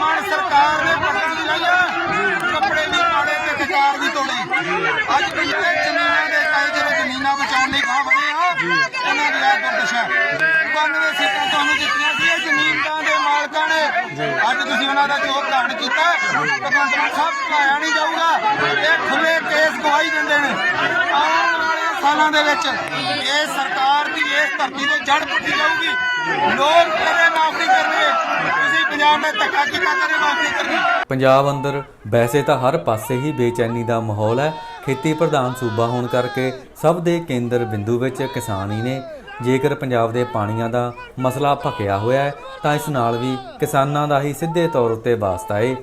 ਮਾਨ ਸਰਕਾਰ ਨੇ ਪਕੜ ਦੀ ਲਈ ਆ ਕੱਪੜੇ ਵੀ ਪਾੜੇ ਤੇ ਸਰਕਾਰ ਵੀ ਤੋੜੀ। ਅੱਜ ਵੀ ਜ਼ਮੀਨਾਂ ਦੇ ਕਾਇ ਜਿਹੜੇ ਜ਼ਮੀਨਾਂ ਬਚਾਉਣ ਲਈ ਗਾਹ ਵਧੇ ਆ, ਉਹਨਾਂ ਦੀ ਆ ਦੁਰਦਸ਼ਾ 92 ਸੀਟਾਂ ਤੁਹਾਨੂੰ ਦਿੱਤੀਆਂ ਸੀ, ਇਹ ਜ਼ਮੀਨਾਂ ਦੇ ਮਾਲਕਾਂ ਨੇ। ਅੱਜ ਤੁਸੀਂ ਉਹਨਾਂ ਦਾ ਜੋ ਘਾਣ ਕੀਤਾ। ਭਗਵੰਤ ਮਾਨ ਸਾਹਿਬ ਭੁਲਾਇਆ ਨਹੀਂ ਜਾਊਗਾ, ਇਹ ਖੁੱਲੇ ਕੇਸ ਗਵਾਹੀ ਦਿੰਦੇ ਨੇ। ਸਾਲਾਂ ਦੇ ਵਿੱਚ ਇਹ ਸਰਕਾਰ ਦੀ ਇਸ ਧਰਤੀ ਤੇ ਜੜ ਪੁੱਟੀ ਜਾਊਗੀ ਲੋਕ ਕਦੇ ਮਾਫ ਨਹੀਂ ਕਰਨਗੇ ਤੁਸੀਂ ਪੰਜਾਬ ਨੇ ਧੱਕਾ ਕੀਤਾ ਕਦੇ ਮਾਫ ਨਹੀਂ ਕਰਨੀ। ਪੰਜਾਬ ਅੰਦਰ ਵੈਸੇ ਤਾਂ ਹਰ ਪਾਸੇ ਹੀ ਬੇਚੈਨੀ ਦਾ ਮਾਹੌਲ ਹੈ। ਖੇਤੀ ਪ੍ਰਧਾਨ ਸੂਬਾ ਹੋਣ ਕਰਕੇ ਸਭ ਦੇ ਕੇਂਦਰ ਬਿੰਦੂ ਵਿੱਚ ਕਿਸਾਨ ਹੀ ਨੇ। ਜੇਕਰ ਪੰਜਾਬ ਦੇ ਪਾਣੀਆਂ ਦਾ ਮਸਲਾ ਭਖਿਆ ਹੋਇਆ ਹੈ, ਤਾਂ ਇਸ ਨਾਲ ਵੀ ਕਿਸਾਨਾਂ ਦਾ ਹੀ ਸਿੱਧੇ ਤੌਰ ਉੱਤੇ ਵਾਸਤਾ ਹੈ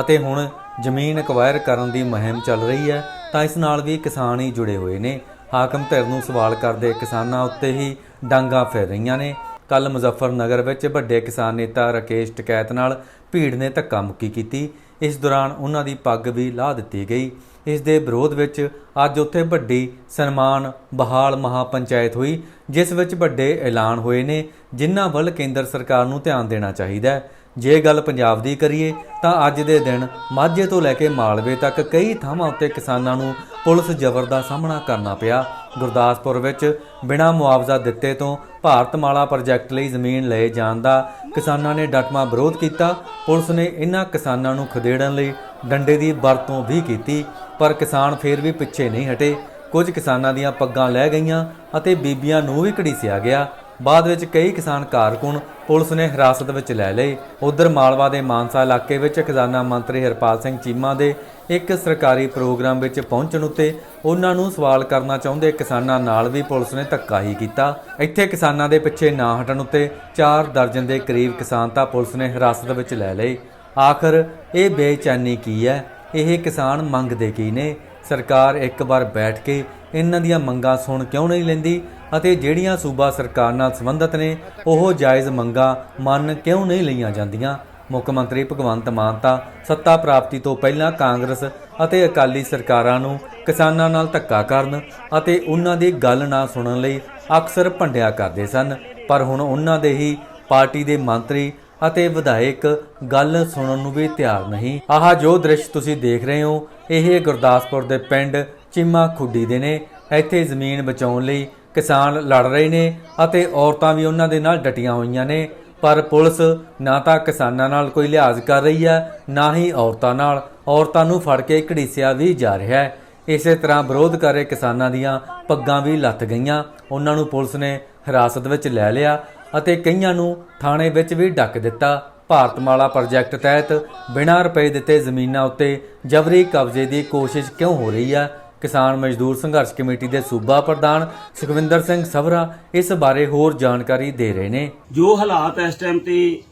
ਅਤੇ ਹੁਣ ਜ਼ਮੀਨ ਅਕਵਾਇਰ ਕਰਨ ਦੀ ਮੁਹਿੰਮ ਚੱਲ ਰਹੀ ਹੈ, ਤਾਂ ਇਸ ਨਾਲ ਵੀ ਕਿਸਾਨ ਹੀ ਜੁੜੇ ਹੋਏ ਨੇ। ਹਾਕਮ ਧਿਰ ਨੂੰ ਸਵਾਲ ਕਰਦੇ ਕਿਸਾਨਾਂ ਉੱਤੇ ਹੀ ਡਾਂਗਾ ਫਿਰ ਰਹੀਆਂ ਨੇ। ਕੱਲ ਮੁਜ਼ੱਫਰਨਗਰ ਵਿੱਚ ਵੱਡੇ ਕਿਸਾਨ ਨੇਤਾ ਰਕੇਸ਼ ਟਕੈਤ ਨਾਲ ਭੀੜ ਨੇ ਧੱਕਾ ਮੁੱਕੀ ਕੀਤੀ। ਇਸ ਦੌਰਾਨ ਉਹਨਾਂ ਦੀ ਪੱਗ ਵੀ ਲਾਹ ਦਿੱਤੀ ਗਈ। ਇਸ ਦੇ ਵਿਰੋਧ ਵਿੱਚ ਅੱਜ ਉੱਥੇ ਵੱਡੀ ਸਨਮਾਨ ਬਹਾਲ ਮਹਾਪੰਚਾਇਤ ਹੋਈ, ਜਿਸ ਵਿੱਚ ਵੱਡੇ ਐਲਾਨ ਹੋਏ ਨੇ, ਜਿਨ੍ਹਾਂ ਵੱਲ ਕੇਂਦਰ ਸਰਕਾਰ ਨੂੰ ਧਿਆਨ ਦੇਣਾ ਚਾਹੀਦਾ ਹੈ। ਜੇ ਗੱਲ ਪੰਜਾਬ ਦੀ ਕਰੀਏ, ਤਾਂ ਅੱਜ ਦੇ ਦਿਨ ਮਾਝੇ ਤੋਂ ਲੈ ਕੇ ਮਾਲਵੇ ਤੱਕ ਕਈ ਥਾਵਾਂ ਉੱਤੇ ਕਿਸਾਨਾਂ ਨੂੰ ਪੁਲਿਸ ਜ਼ਬਰ ਦਾ ਸਾਹਮਣਾ ਕਰਨਾ ਪਿਆ। ਗੁਰਦਾਸਪੁਰ ਵਿੱਚ ਬਿਨਾਂ ਮੁਆਵਜ਼ਾ ਦਿੱਤੇ ਤੋਂ ਭਾਰਤਮਾਲਾ ਪ੍ਰੋਜੈਕਟ ਲਈ ਜ਼ਮੀਨ ਲਏ ਜਾਣ ਦਾ ਕਿਸਾਨਾਂ ਨੇ ਡਟਮਾ ਵਿਰੋਧ ਕੀਤਾ। ਪੁਲਿਸ ਨੇ ਇਹਨਾਂ ਕਿਸਾਨਾਂ ਨੂੰ ਖਦੇੜਨ ਲਈ ਡੰਡੇ ਦੀ ਵਰਤੋਂ ਵੀ ਕੀਤੀ, ਪਰ ਕਿਸਾਨ ਫੇਰ ਵੀ ਪਿੱਛੇ ਨਹੀਂ ਹਟੇ। ਕੁਝ ਕਿਸਾਨਾਂ ਦੀਆਂ ਪੱਗਾਂ ਲੈ ਗਈਆਂ ਅਤੇ ਬੀਬੀਆਂ ਨੂੰ ਵੀ ਘੜੀਸਿਆ ਗਿਆ। ਬਾਅਦ ਵਿੱਚ ਕਈ ਕਿਸਾਨ ਕਾਰਕੁਨ ਪੁਲਿਸ ਨੇ ਹਿਰਾਸਤ ਵਿੱਚ ਲੈ ਲਏ ਉਧਰ ਮਾਲਵਾ ਦੇ ਮਾਨਸਾ ਇਲਾਕੇ ਵਿੱਚ ਖਜ਼ਾਨਾ ਮੰਤਰੀ ਹਰਪਾਲ ਸਿੰਘ ਚੀਮਾ ਦੇ ਇੱਕ ਸਰਕਾਰੀ ਪ੍ਰੋਗਰਾਮ ਵਿੱਚ ਪਹੁੰਚਣ ਉੱਤੇ ਉਹਨਾਂ ਨੂੰ ਸਵਾਲ ਕਰਨਾ ਚਾਹੁੰਦੇ ਕਿਸਾਨਾਂ ਨਾਲ ਵੀ ਪੁਲਿਸ ਨੇ ਧੱਕਾ ਹੀ ਕੀਤਾ। ਇੱਥੇ ਕਿਸਾਨਾਂ ਦੇ ਪਿੱਛੇ ਨਾ ਹਟਣ ਉੱਤੇ 4 ਦਰਜਨ ਦੇ ਕਰੀਬ ਕਿਸਾਨ ਤਾਂ ਪੁਲਿਸ ਨੇ ਹਿਰਾਸਤ ਵਿੱਚ ਲੈ ਲਏ ਆਖਰ ਇਹ ਬੇਚੈਨੀ ਕੀ ਹੈ? ਇਹ ਕਿਸਾਨ ਮੰਗਦੇ ਕੀ ਨੇ? ਸਰਕਾਰ ਇੱਕ ਵਾਰ ਬੈਠ ਕੇ ਇਹਨਾਂ ਦੀਆਂ ਮੰਗਾਂ ਸੁਣ ਕਿਉਂ ਨਹੀਂ ਲੈਂਦੀ? ਅਤੇ ਜਿਹੜੀਆਂ ਸੂਬਾ ਸਰਕਾਰ ਨਾਲ ਸੰਬੰਧਿਤ ਨੇ, ਉਹ ਜਾਇਜ਼ ਮੰਗਾਂ ਮੰਨ ਕਿਉਂ ਨਹੀਂ ਲਈਆਂ ਜਾਂਦੀਆਂ? ਮੁੱਖ ਮੰਤਰੀ ਭਗਵੰਤ ਮਾਨ ਤਾਂ ਸੱਤਾ ਪ੍ਰਾਪਤੀ ਤੋਂ ਪਹਿਲਾਂ ਕਾਂਗਰਸ ਅਤੇ ਅਕਾਲੀ ਸਰਕਾਰਾਂ ਨੂੰ ਕਿਸਾਨਾਂ ਨਾਲ ਧੱਕਾ ਕਰਨ ਅਤੇ ਉਹਨਾਂ ਦੀ ਗੱਲ ਨਾ ਸੁਣਨ ਲਈ ਅਕਸਰ ਭੰਡਿਆ ਕਰਦੇ ਸਨ। ਪਰ ਹੁਣ ਉਹਨਾਂ ਦੇ ਹੀ ਪਾਰਟੀ ਦੇ ਮੰਤਰੀ ਅਤੇ ਵਿਧਾਇਕ ਗੱਲ ਸੁਣਨ ਨੂੰ ਵੀ ਤਿਆਰ ਨਹੀਂ। ਆਹ ਜੋ ਦ੍ਰਿਸ਼ ਤੁਸੀਂ ਦੇਖ ਰਹੇ ਹੋ, ਇਹ ਗੁਰਦਾਸਪੁਰ ਦੇ ਪਿੰਡ ਚੀਮਾ ਖੁੱਡੀ ਦੇ ਨੇ। ਇੱਥੇ ਜ਼ਮੀਨ ਬਚਾਉਣ ਲਈ ਕਿਸਾਨ ਲੜ ਰਹੇ ਨੇ ਅਤੇ ਔਰਤਾਂ ਵੀ ਉਹਨਾਂ ਦੇ ਨਾਲ ਡਟੀਆਂ ਹੋਈਆਂ ਨੇ। ਪਰ ਪੁਲਿਸ ਨਾ ਤਾਂ ਕਿਸਾਨਾਂ ਨਾਲ ਕੋਈ ਲਿਹਾਜ਼ ਕਰ ਰਹੀ ਹੈ, ਨਾ ਹੀ ਔਰਤਾਂ ਨਾਲ। ਔਰਤਾਂ ਨੂੰ ਫੜ ਕੇ ਘੜੀਸਿਆ ਵੀ ਜਾ ਰਿਹਾ ਹੈ। ਇਸੇ ਤਰ੍ਹਾਂ ਵਿਰੋਧ ਕਰ ਰਹੇ ਕਿਸਾਨਾਂ ਦੀਆਂ ਪੱਗਾਂ ਵੀ ਲੱਥ ਗਈਆਂ। ਉਹਨਾਂ ਨੂੰ ਪੁਲਿਸ ਨੇ ਹਿਰਾਸਤ ਵਿੱਚ ਲੈ ਲਿਆ ਅਤੇ ਕਈਆਂ ਨੂੰ ਥਾਣੇ ਵਿੱਚ ਵੀ ਡੱਕ ਦਿੱਤਾ। ਭਾਰਤਮਾਲਾ ਪ੍ਰੋਜੈਕਟ ਤਹਿਤ ਬਿਨਾਂ ਰੁਪਏ ਦਿੱਤੇ ਜ਼ਮੀਨਾਂ ਉੱਤੇ ਜਬਰੀ ਕਬਜ਼ੇ ਦੀ ਕੋਸ਼ਿਸ਼ ਕਿਉਂ ਹੋ ਰਹੀ ਹੈ? ਕਿਸਾਨ ਮਜ਼ਦੂਰ ਸੰਘਰਸ਼ ਕਮੇਟੀ ਦੇ ਸੂਬਾ ਪ੍ਰਧਾਨ ਸੁਖਵਿੰਦਰ ਸਿੰਘ ਸਭਰਾ ਇਸ ਬਾਰੇ ਹੋਰ ਜਾਣਕਾਰੀ ਦੇ ਰਹੇ ਨੇ। ਜੋ ਹਾਲਾਤ ਇਸ ਟਾਈਮ ਤੇ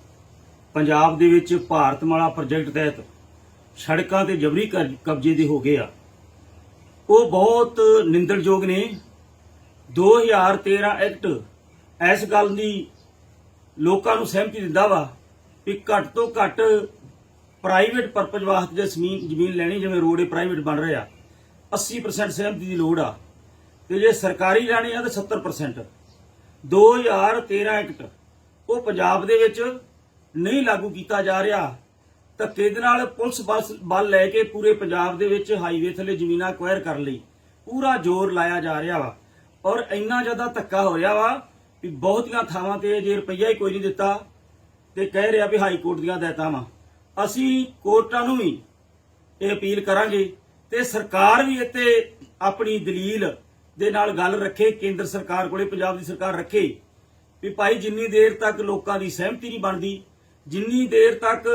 ਪੰਜਾਬ ਦੇ ਵਿੱਚ ਭਾਰਤਮਾਲਾ ਪ੍ਰੋਜੈਕਟ ਤਹਿਤ ਸੜਕਾਂ ਤੇ ਜਬਰੀ ਕਬਜ਼ੇ ਦੇ ਹੋ ਗਏ ਆ। ਉਹ ਬਹੁਤ ਨਿੰਦਣਯੋਗ ਨੇ। 2013 ਐਕਟ ਇਸ ਗੱਲ ਦੀ ਲੋਕਾਂ ਨੂੰ ਸਹਿਮਤੀ ਦਿੰਦਾ ਵਾ ਵੀ ਘੱਟ ਤੋਂ ਘੱਟ ਪ੍ਰਾਈਵੇਟ ਪਰਪਸ ਵਾਸਤੇ ਜ਼ਮੀਨ ਜ਼ਮੀਨ ਲੈਣੀ, ਜਿਵੇਂ ਰੋਡ ਪ੍ਰਾਈਵੇਟ ਬਣ ਰਿਹਾ 80% ਸਹਿਮਤੀ ਦੀ ਲੋੜ ਆ। ਤੇ ਜੇ ਸਰਕਾਰੀ ਲੈਣੀ ਆ ਤਾਂ 70% 2013 ਐਕਟ। ਉਹ ਪੰਜਾਬ ਦੇ ਵਿੱਚ ਨਹੀਂ ਲਾਗੂ ਕੀਤਾ ਜਾ ਰਿਹਾ। ਧੱਕੇ ਦੇ ਨਾਲ ਪੁਲਿਸ ਬਲ ਲੈ ਕੇ ਪੂਰੇ ਪੰਜਾਬ ਦੇ ਵਿੱਚ ਹਾਈਵੇ ਥੱਲੇ ਜ਼ਮੀਨਾਂ ਅਕਵਾਇਰ ਕਰਨ ਲਈ ਪੂਰਾ ਜ਼ੋਰ ਲਾਇਆ ਜਾ ਰਿਹਾ ਵਾ। ਔਰ ਇੰਨਾ ਜ਼ਿਆਦਾ ਧੱਕਾ ਹੋ ਰਿਹਾ ਵਾ ਵੀ ਬਹੁਤੀਆਂ ਥਾਵਾਂ ਤੇ ਜੇ ਰੁਪਈਆ ਹੀ ਕੋਈ ਨਹੀਂ ਦਿੱਤਾ ਤੇ ਕਹਿ ਰਿਹਾ ਵੀ ਹਾਈ ਕੋਰਟ ਦੀਆਂ ਹਦਾਇਤਾਂ ਵਾ। ਅਸੀਂ ਕੋਰਟਾਂ ਨੂੰ ਵੀ ਇਹ ਅਪੀਲ ਕਰਾਂਗੇ ਤੇ ਸਰਕਾਰ ਵੀ ਇੱਥੇ ਆਪਣੀ ਦਲੀਲ ਦੇ ਨਾਲ ਗੱਲ ਰੱਖੇ, ਕੇਂਦਰ ਸਰਕਾਰ ਕੋਲੇ, ਪੰਜਾਬ ਦੀ ਸਰਕਾਰ ਰੱਖੇ ਵੀ ਭਾਈ ਜਿੰਨੀ ਦੇਰ ਤੱਕ ਲੋਕਾਂ ਦੀ ਸਹਿਮਤੀ ਨਹੀਂ ਬਣਦੀ, ਜਿੰਨੀ ਦੇਰ ਤੱਕ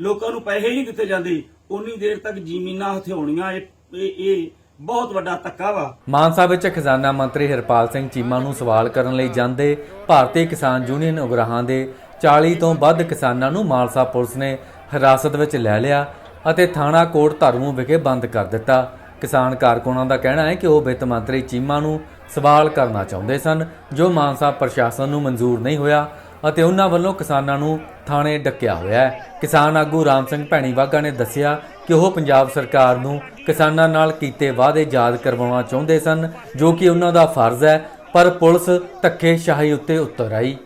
ਲੋਕਾਂ ਨੂੰ ਪੈਸੇ ਨਹੀਂ ਦਿੱਤੇ ਜਾਂਦੇ ਉਨੀ ਦੇਰ ਤੱਕ ਜ਼ਮੀਨਾਂ ਹਥਿਆਉਣੀਆਂ, ਇਹ ਇਹ ਬਹੁਤ ਵੱਡਾ ਧੱਕਾ ਵਾ। ਮਾਨਸਾ ਵਿੱਚ ਖਜ਼ਾਨਾ ਮੰਤਰੀ ਹਰਪਾਲ ਸਿੰਘ ਚੀਮਾ ਨੂੰ ਸਵਾਲ ਕਰਨ ਲਈ ਜਾਂਦੇ ਭਾਰਤੀ ਕਿਸਾਨ ਯੂਨੀਅਨ ਉਗਰਾਹਾਂ ਦੇ 40 ਤੋਂ ਵੱਧ ਕਿਸਾਨਾਂ ਨੂੰ ਮਾਨਸਾ ਪੁਲਿਸ ਨੇ ਹਿਰਾਸਤ ਵਿੱਚ ਲੈ ਲਿਆ। ਅਤੇ ਥਾਣਾ ਕੋਟ ਧਾਰੂ ਵਿਖੇ ਬੰਦ ਕਰ ਦਿੱਤਾ। ਕਿਸਾਨ ਕਾਰਕੁਨਾਂ ਦਾ ਕਹਿਣਾ ਹੈ ਕਿ ਉਹ ਵਿੱਤ ਮੰਤਰੀ ਚੀਮਾ ਨੂੰ ਸਵਾਲ ਕਰਨਾ ਚਾਹੁੰਦੇ ਸਨ, ਜੋ ਮਾਨਸਾ ਪ੍ਰਸ਼ਾਸਨ ਨੂੰ ਮਨਜ਼ੂਰ ਨਹੀਂ ਹੋਇਆ ਅਤੇ ਉਹਨਾਂ ਵੱਲੋਂ ਕਿਸਾਨਾਂ ਨੂੰ ਥਾਣੇ ਡੱਕਿਆ ਹੋਇਆ ਹੈ। ਕਿਸਾਨ ਆਗੂ ਰਾਮ ਸਿੰਘ ਭੈਣੀਵਾਗਾ ਨੇ ਦੱਸਿਆ ਕਿ ਉਹ ਪੰਜਾਬ ਸਰਕਾਰ ਨੂੰ ਕਿਸਾਨਾਂ ਨਾਲ ਕੀਤੇ ਵਾਅਦੇ ਯਾਦ ਕਰਵਾਉਣਾ ਚਾਹੁੰਦੇ ਸਨ, ਜੋ ਕਿ ਉਹਨਾਂ ਦਾ ਫਰਜ਼ ਹੈ, ਪਰ ਪੁਲਿਸ ਧੱਕੇ ਸ਼ਾਹੀ ਉੱਤੇ ਉਤਰ ਆਈ।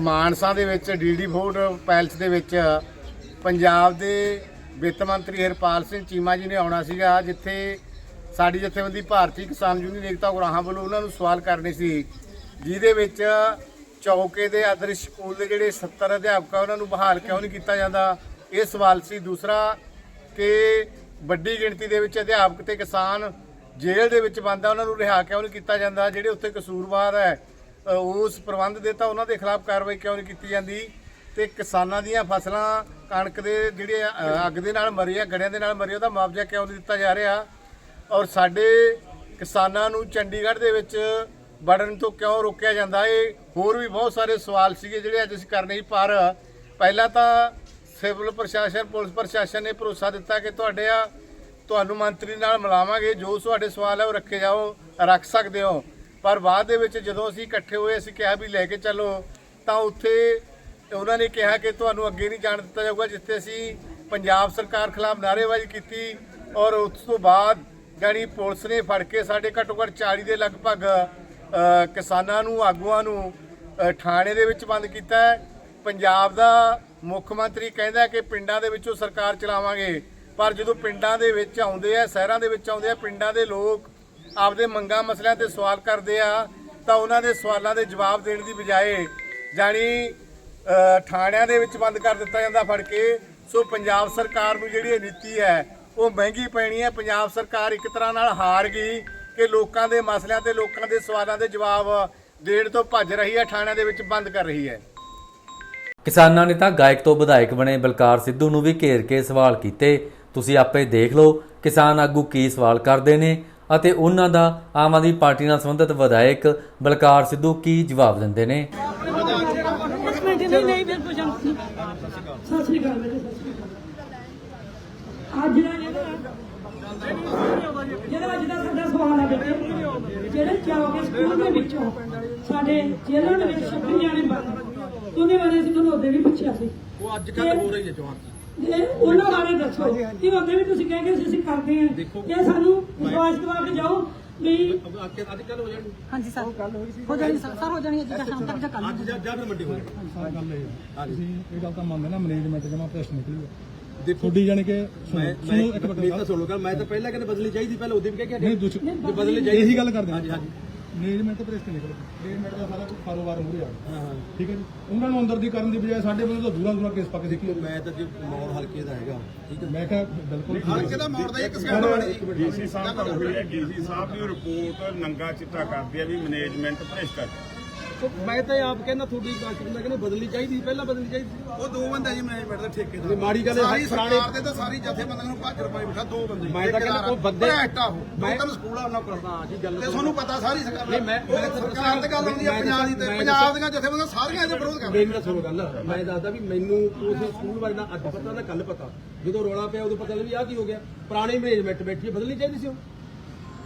ਮਾਨਸਾ ਦੇ ਵਿੱਚ ਡੀਡੀ ਫੂਡ ਪੈਲਸ ਦੇ ਵਿੱਚ ਪੰਜਾਬ ਦੇ ਵਿੱਤ ਮੰਤਰੀ ਹਰਪਾਲ ਸਿੰਘ ਚੀਮਾ ਜੀ ਨੇ ਆਉਣਾ ਸੀਗਾ, ਜਿੱਥੇ ਸਾਡੀ ਜਥੇਬੰਦੀ ਭਾਰਤੀ ਕਿਸਾਨ ਯੂਨੀਅਨ ਏਕਤਾ ਉਗਰਾਹਾਂ ਵੱਲੋਂ ਉਹਨਾਂ ਨੂੰ ਸਵਾਲ ਕਰਨੇ ਸੀ, ਜਿਹਦੇ ਵਿੱਚ ਚੌਕੇ ਦੇ ਆਦਰਸ਼ ਸਕੂਲ ਦੇ ਜਿਹੜੇ 70 ਅਧਿਆਪਕ ਆ ਉਹਨਾਂ ਨੂੰ ਬਹਾਲ ਕਿਉਂ ਨਹੀਂ ਕੀਤਾ ਜਾਂਦਾ? ਇਹ ਸਵਾਲ ਸੀ। ਦੂਸਰਾ ਕਿ ਵੱਡੀ ਗਿਣਤੀ ਦੇ ਵਿੱਚ ਅਧਿਆਪਕ ਤੇ ਕਿਸਾਨ ਜੇਲ੍ਹ ਦੇ ਵਿੱਚ ਬੰਦ ਉਹਨਾਂ ਨੂੰ ਰਿਹਾ ਕਿਉਂ ਨਹੀਂ ਕੀਤਾ ਜਾਂਦਾ? ਜਿਹੜੇ ਉੱਥੇ ਕਸੂਰਵਾਰ ਹੈ ਉਸ ਪ੍ਰਬੰਧ ਦੇ ਤਾਂ ਉਹਨਾਂ ਦੇ ਖਿਲਾਫ ਕਾਰਵਾਈ ਕਿਉਂ ਨਹੀਂ ਕੀਤੀ ਜਾਂਦੀ? ਤੇ ਕਿਸਾਨਾਂ ਦੀਆਂ ਫਸਲਾਂ ਕਣਕ ਦੇ ਜਿਹੜੇ ਅ, ਅੱਗ ਦੇ ਨਾਲ ਮਰੇ ਆ ਗੜਿਆਂ ਦੇ ਨਾਲ ਮਰੇ ਉਹਦਾ ਮੁਆਵਜ਼ਾ ਕਿਉਂ ਨਹੀਂ ਦਿੱਤਾ ਜਾ ਰਿਹਾ? ਔਰ ਸਾਡੇ ਕਿਸਾਨਾਂ ਨੂੰ ਚੰਡੀਗੜ੍ਹ ਦੇ ਵਿੱਚ ਵੜਨ ਤੋਂ ਕਿਉਂ ਰੋਕਿਆ ਜਾਂਦਾ? ਇਹ ਹੋਰ ਵੀ ਬਹੁਤ ਸਾਰੇ ਸਵਾਲ ਸੀਗੇ ਜਿਹੜੇ ਅੱਜ ਅਸੀਂ ਕਰਨੇ ਸੀ ਪਰ ਪਹਿਲਾਂ ਤਾਂ ਸਿਵਲ ਪ੍ਰਸ਼ਾਸਨ ਪੁਲਿਸ ਪ੍ਰਸ਼ਾਸਨ ਨੇ ਭਰੋਸਾ ਦਿੱਤਾ ਕਿ ਤੁਹਾਡੇ ਆ ਤੁਹਾਨੂੰ ਮੰਤਰੀ ਨਾਲ ਮਿਲਾਵਾਂਗੇ ਜੋ ਤੁਹਾਡੇ ਸਵਾਲ ਹੈ ਉਹ ਰੱਖੇ ਜਾਓ ਰੱਖ ਸਕਦੇ ਹੋ। ਪਰ ਬਾਅਦ ਦੇ ਵਿੱਚ ਜਦੋਂ ਅਸੀਂ ਇਕੱਠੇ ਹੋਏ ਅਸੀਂ ਕਿਹਾ ਵੀ ਲੈ ਕੇ ਚੱਲੋ ਤਾਂ ਉੱਥੇ ਉਹਨਾਂ ਨੇ ਕਿਹਾ ਕਿ ਤੁਹਾਨੂੰ ਅੱਗੇ ਨਹੀਂ ਜਾਣ ਦਿੱਤਾ ਜਾਊਗਾ, ਜਿੱਥੇ ਅਸੀਂ ਪੰਜਾਬ ਸਰਕਾਰ ਖਿਲਾਫ ਨਾਅਰੇਬਾਜ਼ੀ ਕੀਤੀ ਔਰ ਉਸ ਤੋਂ ਬਾਅਦ ਜਾਣੀ ਪੁਲਿਸ ਨੇ ਫੜ ਕੇ ਸਾਡੇ ਘੱਟੋ ਘੱਟ 40 ਦੇ ਲਗਭਗ ਕਿਸਾਨਾਂ ਨੂੰ, ਆਗੂਆਂ ਨੂੰ ਥਾਣੇ ਦੇ ਵਿੱਚ ਬੰਦ ਕੀਤਾ ਹੈ। ਪੰਜਾਬ ਦਾ ਮੁੱਖ ਮੰਤਰੀ ਕਹਿੰਦਾ ਕਿ ਪਿੰਡਾਂ ਦੇ ਵਿੱਚੋਂ ਸਰਕਾਰ ਚਲਾਵਾਂਗੇ, ਪਰ ਜਦੋਂ ਪਿੰਡਾਂ ਦੇ ਵਿੱਚ ਆਉਂਦੇ ਆ, ਸ਼ਹਿਰਾਂ ਦੇ ਵਿੱਚ ਆਉਂਦੇ ਆ, ਪਿੰਡਾਂ ਦੇ ਲੋਕ ਆਪਦੇ ਮੰਗਾਂ, ਮਸਲਿਆਂ ਤੇ ਸਵਾਲ ਕਰਦੇ ਆ, ਤਾਂ ਉਹਨਾਂ ਦੇ ਸਵਾਲਾਂ ਦੇ ਜਵਾਬ ਦੇਣ ਦੀ ਬਜਾਏ ਜਾਣੀ ਥਾਣਿਆਂ ਦੇ ਵਿੱਚ ਬੰਦ ਕਰ ਦਿੱਤਾ ਜਾਂਦਾ ਫੜ ਕੇ। ਸੋ ਪੰਜਾਬ ਸਰਕਾਰ ਨੂੰ ਜਿਹੜੀ ਨੀਤੀ ਹੈ, ਉਹ ਮਹਿੰਗੀ ਪੈਣੀ ਹੈ। ਪੰਜਾਬ ਸਰਕਾਰ ਇੱਕ ਤਰ੍ਹਾਂ ਨਾਲ ਹਾਰ ਗਈ ਕਿ ਲੋਕਾਂ ਦੇ ਮਸਲਿਆਂ ਤੇ ਲੋਕਾਂ ਦੇ ਸਵਾਲਾਂ ਦੇ ਜਵਾਬ ਦੇਣ ਤੋਂ ਭੱਜ ਰਹੀ ਹੈ, ਥਾਣਿਆਂ ਦੇ ਵਿੱਚ ਬੰਦ ਕਰ ਰਹੀ ਹੈ। ਕਿਸਾਨਾਂ ਨੇ ਤਾਂ ਗਾਇਕ ਤੋਂ ਵਿਧਾਇਕ ਬਣੇ ਬਲਕਾਰ ਸਿੱਧੂ ਨੂੰ ਵੀ ਘੇਰ ਕੇ ਸਵਾਲ ਕੀਤੇ। ਤੁਸੀਂ ਆਪੇ ਦੇਖ ਲਓ, ਕਿਸਾਨ ਆਗੂ ਕੀ ਸਵਾਲ ਕਰਦੇ ਨੇ ਅਤੇ ਉਹਨਾਂ ਦਾ ਆਮ ਆਦਮੀ ਪਾਰਟੀ ਨਾਲ ਸੰਬੰਧਿਤ ਵਿਧਾਇਕ ਬਲਕਾਰ ਸਿੱਧੂ ਕੀ ਜਵਾਬ ਦਿੰਦੇ ਨੇ। ਨਹੀਂ ਨਹੀਂ ਬਿਲਕੁਲ ਸ਼ਾਂਤੀ ਸਤਿ ਸ਼੍ਰੀ ਅਕਾਲ ਬੇਟੇ ਸਤਿ ਸ਼੍ਰੀ ਅਕਾਲ। ਅੱਜ ਦਾ ਜਿਹੜਾ ਜਿਹੜਾ ਅੱਜ ਦਾ ਸਾਡਾ ਸਵਾਲ ਹੈ ਬੇਟੇ ਜਿਹੜੇ ਚੌਕੇ ਸਕੂਲ ਦੇ ਵਿੱਚੋਂ ਸਾਡੇ ਜੇਲ੍ਹਾਂ ਦੇ ਵਿੱਚ ਛੱਪੀ ਜਾਣੇ ਬੰਦ ਉਹਦੇ ਬਾਰੇ ਅਸੀਂ ਤੁਹਾਨੂੰ ਉਹਦੇ ਵੀ ਪੁੱਛਿਆ ਸੀ। ਉਹ ਅੱਜ ਕੱਲ ਹੋ ਰਹੀ ਹੈ ਜਵਾਨ ਉਹਨਾਂ ਬਾਰੇ ਦੱਸੋ। ਕਿ ਉਹਦੇ ਵੀ ਤੁਸੀਂ ਕਹਿੰਦੇ ਸੀ ਅਸੀਂ ਕਰਦੇ ਹਾਂ। ਇਹ ਸਾਨੂੰ ਵਿਸ਼ਵਾਸ ਦਿਵਾ ਕੇ ਜਾਓ। ਵੀ ਹਾਂਜੀ ਸਰ। ਹੋ ਜਾਣੀ ਸਰ। ਸਰ ਹੋ ਜਾਣੀ ਅੱਜ ਦਾ ਸ਼ਾਮ ਤੱਕ ਜਾਂ ਕੱਲ੍ਹ ਨੂੰ। ਸਾਰੀ ਗੱਲ ਇਹ ਆ। ਤੁਸੀਂ ਇਹ ਗੱਲ ਤਾਂ ਮੰਨਦੇ ਨਾ ਮੈਨੇਜਮੈਂਟ ਜਮਾ ਪ੍ਰੈਸ ਨਿਕਲੀ ਹੈ ਦੇਖੋ ਤੁਹਾਡੀ ਜਾਣੀ ਕਿ ਸੁਣੋ ਸੁਣੋ ਇੱਕ ਮਿੰਟ ਤਾਂ ਸੁਣੋ ਗੱਲ। ਮੈਂ ਤਾਂ ਪਹਿਲਾਂ ਕਹਿੰਦੇ ਬਦਲਣੀ ਚਾਹੀਦੀ ਪਹਿਲਾਂ ਉਹਦੇ ਵੀ ਕਹਿ ਕੇ ਨਹੀਂ ਬਦਲਣੀ ਚਾਹੀਦੀ ਇਹੀ ਗੱਲ ਕਰਦੇ ਹਾਂਜੀ ਹਾਂਜੀ। ਮੈਨੇਜਮੈਂਟ ਪ੍ਰੈਸ ਤੇ ਨਿਕਲ ਮੈਨੇਜਮੈਂਟ ਦਾ ਸਾਰਾ ਕੁਝ ਕਾਰੋਬਾਰ ਮੂਰੇ ਆ ਗਿਆ। ਹਾਂ। ਠੀਕ ਹੈ ਜੀ? ਉਹਨਾਂ ਨੂੰ ਅੰਦਰ ਦੀ ਕਰਨ ਦੀ ਬਜਾਏ ਸਾਡੇ ਵੱਲੋਂ ਤਾਂ ਦੂਰਾਂ ਦੂਰਾਂ ਕੇਸ ਪੱਕ ਸਿੱਕੀ ਮੈਂ ਤਾਂ ਜੇ ਮੌਲ ਹਲਕੇ ਦਾ ਹੈਗਾ ਠੀਕ ਹੈ। ਮੈਂ ਕਿਹਾ ਬਿਲਕੁਲ ਹਲਕੇ ਦਾ ਮੋੜ ਦਾ ਇੱਕ ਸਕਿੰਟ ਬਣੀ ਡੀਸੀ ਸਾਹਿਬ ਤਾਂ ਉਹੀ ਹੈ। ਡੀਸੀ ਸਾਹਿਬ ਦੀ ਰਿਪੋਰਟ ਨੰਗਾ ਚਿੱਟਾ ਕਰਦੀ ਹੈ ਵੀ ਮੈਨੇਜਮੈਂਟ ਭ੍ਰਿਸ਼ਟ ਹੈ ਮੈਂ ਤਾਂ ਆਪ ਕਹਿੰਦਾ ਤੁਹਾਡੀ ਪਾਰਟੀ ਨੂੰ ਕਹਿੰਦਾ ਬਦਲਣੀ ਚਾਹੀਦੀ ਪਹਿਲਾਂ ਬਦਲਣੀ ਚਾਹੀਦੀ ਉਹ ਦੋ ਬੰਦੇ ਜੀ ਮੈਨੇਜਮੈਂਟ ਦੇ ਠੇਕੇ ਨਹੀਂ, ਮਾੜੀ ਗੱਲ ਹੈ, ਸਾਰੀ ਪੁਰਾਣੇ- ਸਰਕਾਰ ਦੇ ਤਾਂ ਸਾਰੀ ਜਥੇਬੰਦੀਆਂ ਨੂੰ ਭੱਜ ਰੁਪਏ ਬਿਠਾ ਦੋ ਬੰਦੇ। ਮੈਂ ਤਾਂ ਕਹਿੰਦਾ ਉਹ ਬੰਦੇ- ਆ ਉਹ। ਦੋ ਮੈਂ- ਤਿੰਨ ਸਕੂਲ ਆ ਉਹਨਾਂ ਕੋਲ ਹਾਂ ਜੀ ਗੱਲ ਤੇ ਤੁਹਾਨੂੰ ਪਤਾ ਸਾਰੀ ਸਰਕਾਰ ਨਹੀਂ, ਮੈਂ- ਮੈਂ ਤਾਂ ਸਰਕਾਰ ਤੇ ਗੱਲ ਆਉਂਦੀ ਹੈ ਮੈਂ ਪੰਜਾਬ ਦੀ ਤੇ ਮੈਂ ਪੰਜਾਬ ਦੀਆਂ ਜਥੇਬੰਦੀਆਂ ਸਾਰੀਆਂ ਇਹਦੇ ਵਿਰੋਧ ਕਰ ਮੇਰੀ ਨਾਲ ਸੁਣੋ ਗੱਲ। ਮੈਂ ਦੱਸਦਾ ਵੀ ਮੈਨੂੰ ਉਸ ਸਕੂਲ ਬਾਰੇ ਨਾ ਅੱਜ ਪਤਾ ਨਾ ਕੱਲ ਪਤਾ। ਜਦੋਂ ਰੋਲਾ ਪਿਆ ਉਦੋਂ ਪਤਾ ਲੱਗਾ ਵੀ ਆਹ ਕੀ ਹੋ ਗਿਆ। ਪੁਰਾਣੀ ਮੈਨੇਜਮੈਂਟ ਬੈਠੀ ਹੈ ਬਦਲਣੀ ਚਾਹੀਦੀ ਸੀ ਉਹ।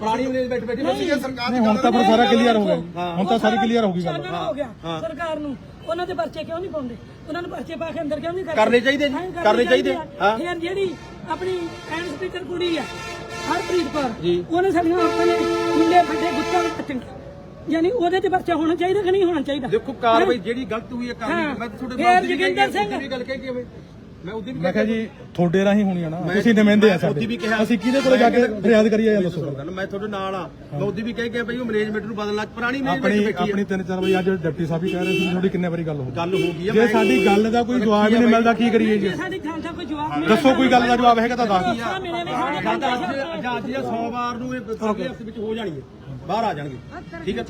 ਪੁਰਾਣੀ ਮੈਨੇਜਮੈਂਟ ਬੈਠੀ ਬਦਲਣੀ ਜੇ ਸਰਕਾਰ ਨਹੀਂ ਹੁਣ ਤਾਂ ਫਿਰ ਸਾਰਾ ਕਲੀਅਰ ਹੋ ਗਿਆ। ਹੁਣ ਤਾਂ ਸਾਰੀ ਕਲੀਅਰ ਹੋ ਗਈ ਗੱਲ। ਚਾਨਣ ਹੋ ਗਿਆ। ਸਰਕਾਰ ਨੂੰ। ਉਹਨਾਂ ਦੇ ਪਰਚੇ ਕਿਉਂ ਨਹੀਂ ਪਾਉਂਦੇ? ਉਹਨਾਂ ਨੂੰ ਪਰਚੇ ਪਾ ਕੇ ਅੰਦਰ ਕਿਉਂ ਨਹੀਂ ਕਰਦੇ? ਕਰਨੇ ਚਾਹੀਦੇ ਜੀ, ਹਾਂ, ਕਰਨੇ ਚਾਹੀਦੇ, ਆ। ਹਾਂ। ਫਿਰ ਜਿਹੜੀ ਆਪਣੀ ਐਂਡ ਸਪੀਕਰ ਕੁੜੀ ਆ ਹਰਪ੍ਰੀਤ ਕੌਰ ਉਹਨੇ ਸਾਡੀਆਂ ਆਪਣੇ ਮੁੰਡੇ ਫੱਟੇ ਗੁੱਤਾਂ ਨੂੰ ਕੱਟਣਗੇ ਯਾਨੀ ਉਹਦੇ ਤੇ ਪਰਚਾ ਹੋਣਾ ਚਾਹੀਦਾ ਕਿ ਨਹੀਂ ਹੋਣਾ ਚਾਹੀਦਾ? ਦੇਖੋ ਕਾਰਵਾਈ ਜਿਹੜੀ ਗਲਤ ਹੋਈ ਹੈ। ਕਰਨੀ ਮੈਂ ਤੁਹਾਡੇ ਵੀ ਜੋਗਿੰਦਰ ਸਿੰਘ। ਵੀ ਗੱਲ ਕਹਿ ਕੇ ਆਵੇ ਮੈਂ ਉਹਦੀ ਵੀ ਮੈਂ ਕਿਹਾ ਜੀ ਤੁਹਾਡੇ ਰਾਹੀਂ ਹੋਣੀ ਆ ਨਾ। ਤੁਸੀਂ ਨਿਮੰਦੇ ਆ ਸਾਡੇ। ਕਿਹਾ। ਅਸੀਂ ਕਿਹਦੇ ਕੋਲੇ ਜਾ ਕੇ ਫਰਿਆਦ ਕਰੀਏ ਜਾਂ ਦੱਸੋ। ਗੱਲ ਮੈਂ ਤੁਹਾਡੇ ਨਾਲ ਆ। ਮੈਂ ਉਹਦੀ ਵੀ ਕਹਿ ਕੇ ਬਈ ਉਹ ਮੈਨੇਜਮੈਂਟ ਨੂੰ ਬਦਲਣਾ ਪੁਰਾਣੀ ਆਪਣੀ ਮੈਨੇਜਮੈਂਟ ਬੈਠੀ ਆਪਣੀ ਹੈ ਤਿੰਨ ਚਾਰ ਵਜੇ ਅੱਜ ਡਿਪਟੀ ਸਾਹਿਬ ਵੀ ਕਹਿ ਰਹੇ ਸੀ ਤੁਹਾਡੀ ਕਿੰਨੇ ਵਾਰੀ ਗੱਲ ਹੋ ਗਈ। ਗੱਲ ਹੋ ਗਈ ਹੈ ਜੇ ਸਾਡੀ ਗੱਲ ਦਾ ਕੋਈ ਜਵਾਬ ਹੀ ਨਹੀਂ ਮਿਲਦਾ ਕੀ ਕਰੀਏ ਜੀ? ਸਾਡੀ ਗੱਲ ਦਾ ਕੋਈ ਜਵਾਬ ਨਹੀਂ ਦੱਸੋ ਕੋਈ ਗੱਲ ਦਾ ਜਵਾਬ ਹੈਗਾ ਤਾਂ ਦੱਸ ਅੱਜ ਜਾਂ ਅੱਜ ਜਾਂ ਸੋਮਵਾਰ ਨੂੰ ਇਹ ਅਗਲੇ ਹਫ਼ਤੇ ਵਿੱਚ ਹੋ ਜਾਣੀ ਹੈ। ਬਾਹਰ ਆ ਜਾਣਗੇ। ਠੀਕ ਹੈ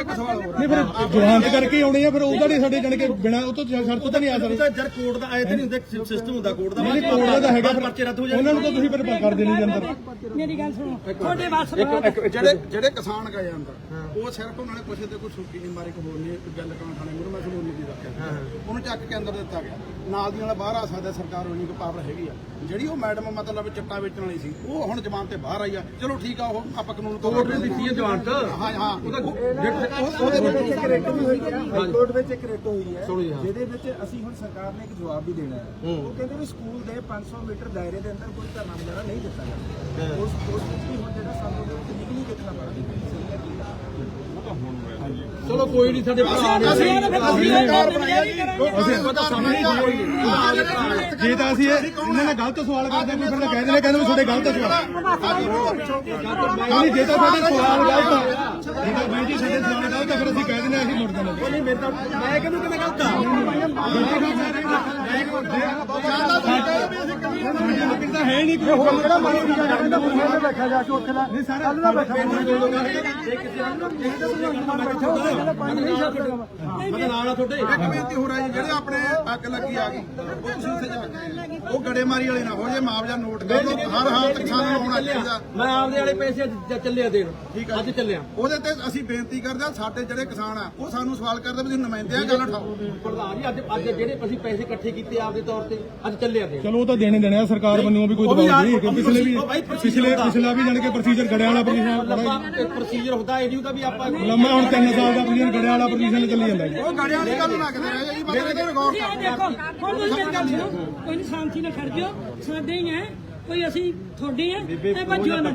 ਇੱਕ ਸਵਾਲ ਹੋਰ ਨਹੀਂ ਫਿਰ ਜਵਾਨਤ ਕਰਕੇ ਆਉਣੇ ਆ ਫਿਰ ਉਹਦਾ ਨਹੀਂ ਸਾਡੇ ਜਾਣ ਕੇ ਬਿਨਾ ਉਹ ਤੋਂ ਸ਼ਰਤ ਤਾਂ ਨਹੀਂ ਆ ਸਕਦੇ। ਜਰ ਕੋਰਟ ਦਾ ਆਏ ਤੇ ਨਹੀਂ ਹੁੰਦਾ ਸਿਸਟਮ ਹੁੰਦਾ ਕੋਰਟ ਦਾ ਨਹੀਂ ਕੋਰਟ ਦਾ ਤਾਂ ਹੈਗਾ ਫਿਰ ਪਰਚੇ ਰੱਦ ਹੋ ਉਹਨਾਂ ਨੂੰ ਤਾਂ ਤੁਸੀਂ ਫਿਰ ਕਰ ਦੇਣੀ ਜੀ ਅੰਦਰ। ਮੇਰੀ ਗੱਲ ਸੁਣੋ ਤੁਹਾਡੇ ਵਾਸ ਜਿਹੜੇ ਜਿਹੜੇ ਕਿਸਾਨ ਗਏ ਅੰਦਰ ਉਹ ਸਿਰਫ ਉਹਨਾਂ ਨੇ ਪੁੱਛੇ ਤੇ ਕੋਈ ਸੁੱਕੀ ਨਹੀਂ ਮਾਰੀ ਕੋਈ ਨਹੀਂ ਇੱਕ ਗੱਲ ਕਰਾਂ ਥਾਣੇ ਮੁਰ ਮੈਂ ਸੁਣੋਨੀ ਦੀ ਰੱਖਿਆ। ਉਹਨੂੰ ਚੱਕ ਕੇ ਅੰਦਰ ਦਿੱਤਾ ਗਿਆ। ਨਾਲ ਦੀ ਨਾਲ ਬਾਹਰ ਆ ਸਕਦਾ ਸਰਕਾਰ ਹੋਣੀ ਕੋਈ ਪਾਵਰ ਹੈਗੀ ਆ। ਜਿਹੜੀ ਉਹ ਮੈਡਮ ਮਤਲਬ ਚਿੱਟਾ ਵੇਚਣ ਵਾਲੀ ਸੀ ਉਹ ਹੁਣ ਜ਼ਮਾਨ ਤੇ ਬਾਹਰ ਆਈ ਆ। ਚਲੋ ਠੀਕ ਆ ਉਹ ਆਪਾਂ ਕਾਨੂੰਨ ਤੋਂ ਕੋਰਟ ਨੇ ਦਿੱਤੀ ਹੈ ਜਵਾਨਤ ਹਾਂ ਹਾਂ। ਉਹਦਾ ਵਿੱਚ ਇੱਕ ਰਿਟ ਵੀ ਹੋਈ ਹੈ। ਹਾਈਕੋਰਟ ਵਿੱਚ ਇੱਕ ਰਿਟ ਹੋਈ ਹੈ। ਜਿਹਦੇ ਵਿੱਚ ਅਸੀਂ ਹੁਣ ਸਰਕਾਰ ਨੇ ਇੱਕ ਜਵਾਬ ਵੀ ਦੇਣਾ ਹੈ। ਉਹ ਕਹਿੰਦੇ ਵੀ ਸਕੂਲ ਦੇ 500 ਮੀਟਰ ਦਾਇਰੇ ਦੇ ਅੰਦਰ ਕੋਈ ਧਰਨਾ ਵਗੈਰਾ ਨਹੀਂ ਦਿੱਤਾ ਜਾਂਦਾ। ਉਸ ਉਸ ਵਿੱਚ ਵੀ ਹੁਣ ਜਿਹੜਾ ਸਾਨੂੰ ਨਿਕਲੀ ਦੇਖਣਾ ਪੈਣਾ ਵੀ ਕੀ ਸਹੀ ਹੈ ਕੀ ਗਲਤ ਹੈ। ਚਲੋ ਕੋਈ ਨਹੀਂ ਸਾਡੇ ਭਰਾ ਨੇ ਅਸੀਂ ਆ ਜੀ ਜੇ ਤਾਂ ਅਸੀਂ ਇਹ- ਇਹਨਾਂ ਨਾਲ ਗਲਤ ਸਵਾਲ ਕਰਦੇ ਕੋਈ ਫਿਰ ਕਹਿੰਦੇ ਨੇ ਕਹਿੰਦੇ ਵੀ ਤੁਹਾਡੇ ਗਲਤ ਸਵਾਲ। ਨਹੀਂ ਜੇ ਤਾਂ ਸਾਡੇ ਸਵਾਲ ਗਲਤ ਆ ਜੇ ਤਾਂ ਵੀਰ ਜੀ ਸਾਡੇ ਸਵਾਲ ਗਲਤ ਆ ਫਿਰ ਅਸੀਂ ਕਹਿ ਦਿੰਦੇ ਹਾਂ ਅਸੀਂ ਮੁੜ ਦਿੰਦੇ ਨਹੀਂ ਮੇਰੇ ਤਾਂ ਮੈਂ ਕਿਹਨੂੰ ਕਿਵੇਂ ਗਲਤ ਆ? ਤਾਂ ਹੈ ਨਹੀਂ ਕੋਈ ਹੋਰ ਜਿਹੜਾ ਮਾਰੀ ਜਾਂਦਾ ਉਹ ਬੈਠਾ ਜਾ ਕੇ ਉੱਥੇ ਦਾ ਨਹੀਂ ਸਾਰਾ ਕੱਲ ਦਾ ਬੈਠਾ ਮੈਂ ਨਾਲ ਆ ਤੁਹਾਡੇ ਇੱਕ ਬੇਨਤੀ ਹੋ ਰਹੀ ਜਿਹੜੇ ਆਪਣੇ ਅੱਗ ਲੱਗੀ ਆ ਗਈ ਉਹ ਤੁਸੀਂ ਉੱਥੇ ਜਾ ਕੇ ਉਹ ਗੜੇਮਾਰੀ ਵਾਲੇ ਨਾ ਹੋ ਜੇ ਮੁਆਵਜ਼ਾ ਨੋਟ ਕਰ ਲਓ ਹਰ ਹਾਲਤ ਕਿਸਾਨ ਨੂੰ ਹੋਣਾ ਚਾਹੀਦਾ ਮੈਂ ਆਪਦੇ ਵਾਲੇ ਪੈਸੇ ਅੱਜ ਚੱਲਿਆ ਦੇਣ ਠੀਕ ਅੱਜ ਚੱਲਿਆ ਉਹਦੇ ਤੇ ਅਸੀਂ ਬੇਨਤੀ ਕਰਦੇ ਆ ਸਾਡੇ ਜਿਹੜੇ ਕਿਸਾਨ ਆ ਉਹ ਸਾਨੂੰ ਸਵਾਲ ਕਰਦੇ ਵੀ ਤੁਸੀਂ ਨੁਮਾਇੰਦੇ ਆ ਗੱਲ ਉਠਾਓ ਪ੍ਰਧਾਨ ਜੀ ਅੱਜ ਅੱਜ ਜਿਹੜੇ ਅਸੀਂ ਪੈਸੇ ਇਕੱਠੇ ਕੀਤੇ ਆਪਦੇ ਤੌਰ ਤੇ ਅੱਜ ਚੱਲਿਆ ਦੇਣ ਚਲੋ ਉਹ ਤਾਂ ਦੇਣੇ। ਦੇਣੇ ਆ ਸਰਕਾਰ ਵੱਲੋਂ ਵੀ ਕੋਈ ਦਬਾਅ ਨਹੀਂ ਕਿ ਪਿਛਲੇ ਵੀ ਪਿਛਲੇ। ਪਿਛਲਾ ਵੀ ਜਾਣ ਕੇ ਪ੍ਰੋਸੀਜਰ ਗੜਿਆ ਵਾਲਾ ਪ੍ਰੋਸੀਜਰ ਲੰਮਾ ਪ੍ਰੋਸੀਜਰ ਹੁੰਦਾ ਇਹ ਨਹੀਂ ਹੁੰਦਾ ਵੀ ਆਪਾਂ ਲੰਮਾ ਹੁਣ 3 ਸਾਲ ਦਾ ਪ੍ਰੋਸੀਜਰ ਗੜਿਆ ਵਾਲਾ ਪ੍ਰੋਸੀਜਰ ਚੱਲੀ ਜਾਂਦਾ ਜੀ। ਉਹ ਗੜਿਆਂ ਦੀ ਗੱਲ ਨਾ ਕਰਦੇ ਰਹੇ ਜੀ ਬੰਦੇ ਤੇ ਗੌਰ ਇਹ ਦੇਖੋ ਹੁਣ ਤੁਸੀਂ ਗੱਲ ਸੁਣੋ ਕੋਈ ਨਹੀਂ ਸ਼ਾਂਤੀ ਨਾਲ ਖੜ ਜਿਓ ਸਾਡੇ ਹੀ ਹੈ ਕੋਈ ਅਸੀਂ ਤੁਹਾਡੇ ਆ ਤੇ ਬੱਜੋ ਨਾ।